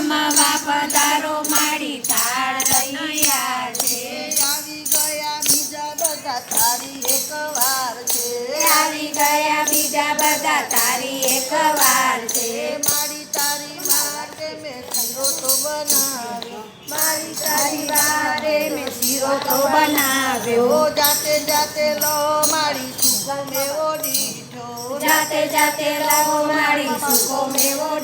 જમવા પધારો માડી થાળ તૈયાર છે. આવી ગયા બીજા બધા તારી એક વાર છે. આવી ગયા બીજા બધા તારી એક વાર છે. મારી તારી માટે મેં શીરો તો બનાવ્યો. મારી તારી વારે મેં શીરો તો બનાવ્યો. જાતે જાતે લો મારી સુકો મેવો દીઠો. જાતે જાતે લાવો મારી ડીજો ઓ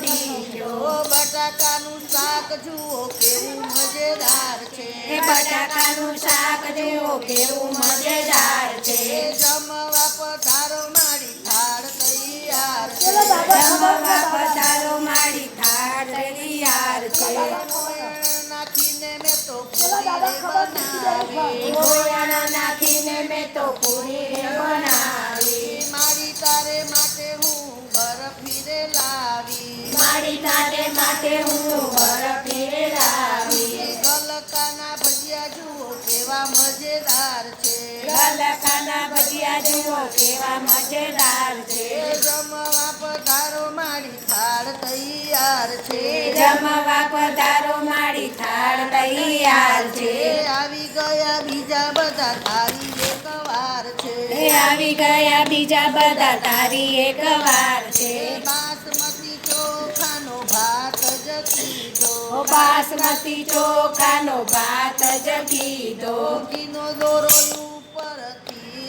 બટાકાનું શાક જુઓ કેવું મજેદાર છે. એ બટાકાનું શાક જુઓ કેવું મજેદાર છે. જમવા પધારો મારી થાળ તૈયાર છે. જમવા પધારો મારી થાળ તૈયાર છે. નાખીને મેં તો બનાવી. મારી તારે માટે હું બરફી ફેરાવી ગલકાના ભજીયા જુઓ કેવા મજેદાર છે. ગલકાના ભજીયા જુઓ કેવા મજેદાર છે. જમવા પધારો મારી થાળ તૈયાર છે. જમવા પધારો મારી થાળ તૈયાર છે. આવી ગયા બીજા બધા તારી એક વાર છે આવી ગયા બીજા બધા તારી એક વાર છે બાસમતી બાસમતી ચોખાનો ભાત જ કીધો. ઘીનો દોરો ઉપર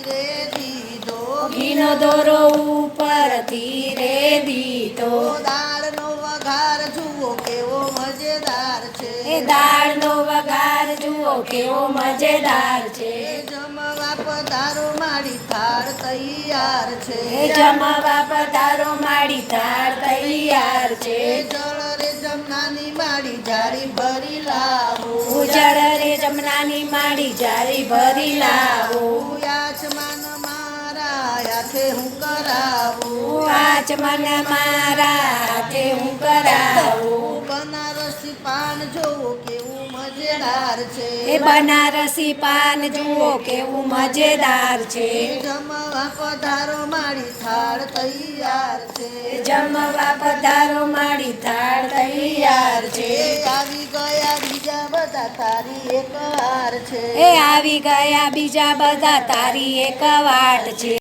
રે દીધો. ઘીનો દોરો ઉપરથી રે દીધો. દાળનો વઘાર જુઓ કેવો મજેદાર છે. એ દાળનો વઘાર જુઓ કેવો મજેદાર છે. જમવા પધારો મારી થાળ તૈયાર છે. જમવા પધારો મારી થાળ તૈયાર છે. જમનાની માડી જારી ભરી લાવો. ઉજળ રે જમનાની માડી જારી ભરી લાવો. યાચમાન મારા હાથે હું કરાવું. આજ મારા હાથે હું કરાવું. બનારસી પાન જોવો કેવું મજેદાર છે. એ બનારસી પાન જુઓ કેવું મજેદાર છે. જમવા પધારો મારી થાળ તૈયાર છે. જમવા પધારો મારી એ આવી ગયા બીજા બધા તારી એક વાટ છે.